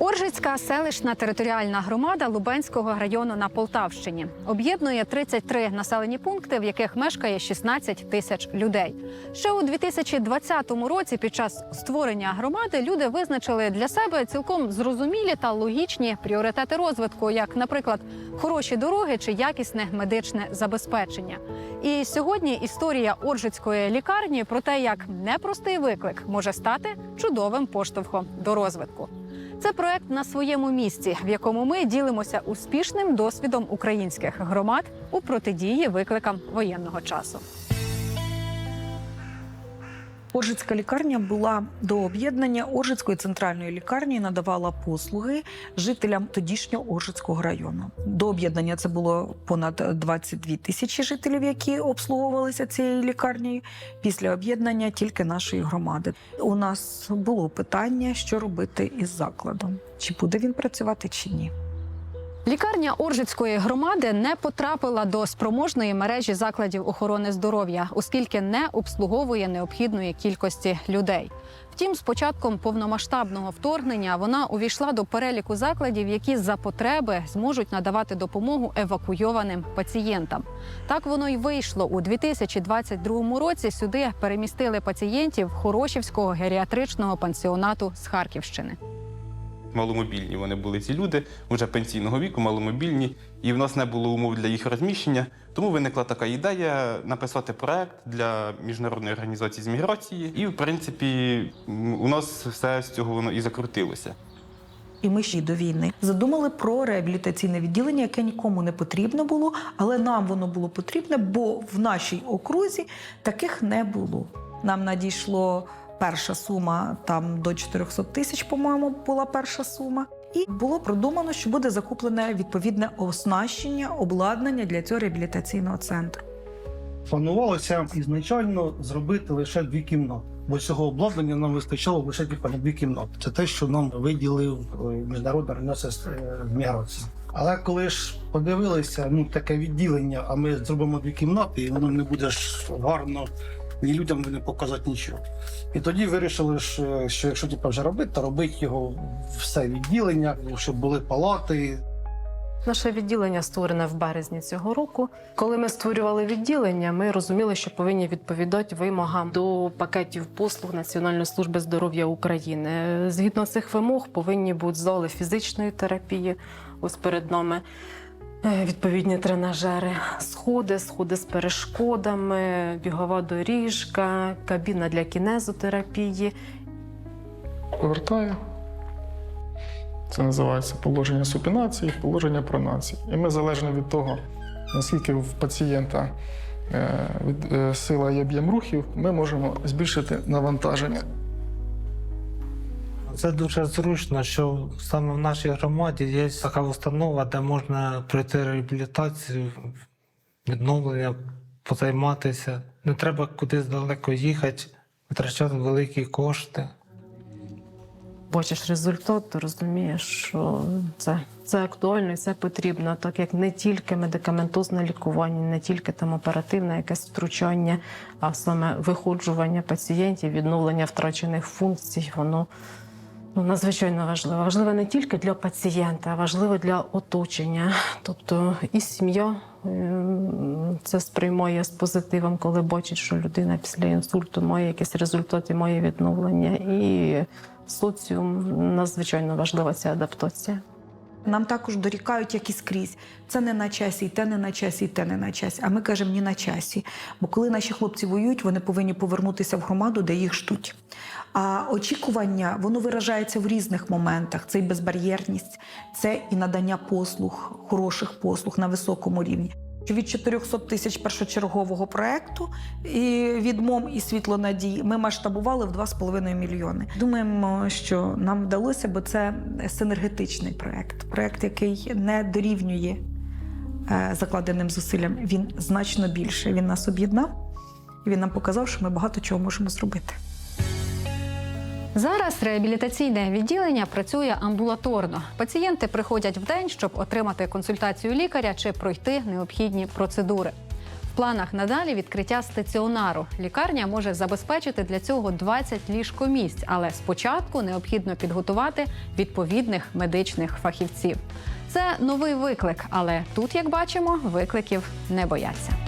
Оржицька селищна територіальна громада Лубенського району на Полтавщині об'єднує 33 населені пункти, в яких мешкає 16 тисяч людей. Ще у 2020 році, під час створення громади, люди визначили для себе цілком зрозумілі та логічні пріоритети розвитку, як, наприклад, хороші дороги чи якісне медичне забезпечення. І сьогодні історія Оржицької лікарні про те, як непростий виклик може стати чудовим поштовхом до розвитку. Це проект на своєму місці, в якому ми ділимося успішним досвідом українських громад у протидії викликам воєнного часу. Оржицька лікарня була до об'єднання Оржицької центральної лікарні і надавала послуги жителям тодішнього Оржицького району. До об'єднання це було понад 22 тисячі жителів, які обслуговувалися цією лікарнею. Після об'єднання тільки нашої громади. У нас було питання, що робити із закладом: чи буде він працювати, чи ні. Лікарня Оржицької громади не потрапила до спроможної мережі закладів охорони здоров'я, оскільки не обслуговує необхідної кількості людей. Втім, з початком повномасштабного вторгнення вона увійшла до переліку закладів, які за потреби зможуть надавати допомогу евакуйованим пацієнтам. Так воно й вийшло у 2022 році. Сюди перемістили пацієнтів Хорошівського геріатричного пансіонату з Харківщини. Маломобільні вони були ці люди, вже пенсійного віку, маломобільні, і в нас не було умов для їх розміщення. Тому виникла така ідея написати проект для міжнародної організації з міграції. І, в принципі, у нас все з цього воно і закрутилося. І ми ще й до війни задумали про реабілітаційне відділення, яке нікому не потрібно було, але нам воно було потрібне, бо в нашій окрузі таких не було. Нам надійшло перша сума там до 400 тисяч, по-моєму, була перша сума. І було продумано, що буде закуплене відповідне оснащення, обладнання для цього реабілітаційного центру. Планувалося ізначально зробити лише дві кімнати, бо цього обладнання нам вистачало лише дві кімнати. Це те, що нам виділив е, міжнародна організація е, міграції. Але коли ж подивилися, ну таке відділення, а ми зробимо дві кімнати, і воно не буде ж гарно ні людям не показати нічого. І тоді вирішили, ж, що якщо типу, вже робити, то робити його все відділення, щоб були палати, Наше відділення створене в березні цього року. Коли ми створювали відділення, ми розуміли, що повинні відповідати вимогам до пакетів послуг Національної служби здоров'я України. Згідно цих вимог, повинні бути зали фізичної терапії. Ось перед нами е, відповідні тренажери, сходи, сходи з перешкодами, бігова доріжка, кабіна для кінезотерапії. повертає. Це називається положення супінації, положення пронації. І ми залежно від того, наскільки в пацієнта е, е, сила і об'єм рухів, ми можемо збільшити навантаження. Це дуже зручно, що саме в нашій громаді є така установа, де можна пройти реабілітацію, відновлення, позайматися. Не треба кудись далеко їхати, витрачати великі кошти. бачиш результат, то розумієш, що це, це актуально і це потрібно, так як не тільки медикаментозне лікування, не тільки там оперативне якесь втручання, а саме виходжування пацієнтів, відновлення втрачених функцій, воно ну, надзвичайно важливо. Важливо не тільки для пацієнта, а важливо для оточення. Тобто і сім'я ем, це сприймає з позитивом, коли бачить, що людина після інсульту має якісь результати, має відновлення. І соціум надзвичайно важлива ця адаптація. Нам також дорікають, як і скрізь. Це не на часі, і те не на часі, і те не на часі. А ми кажемо ні на часі. Бо коли наші хлопці воюють, вони повинні повернутися в громаду, де їх ждуть. А очікування воно виражається в різних моментах. Це і безбар'єрність, це і надання послуг, хороших послуг на високому рівні. Від 400 тисяч першочергового проекту і від МОМ і світло надій ми масштабували в 2,5 мільйони. Думаємо, що нам вдалося, бо це синергетичний проект, проект, який не дорівнює е, закладеним зусиллям. Він значно більше. Він нас об'єднав і він нам показав, що ми багато чого можемо зробити. Зараз реабілітаційне відділення працює амбулаторно. Пацієнти приходять в день, щоб отримати консультацію лікаря чи пройти необхідні процедури. В планах надалі відкриття стаціонару. Лікарня може забезпечити для цього 20 ліжкомісць, але спочатку необхідно підготувати відповідних медичних фахівців. Це новий виклик, але тут, як бачимо, викликів не бояться.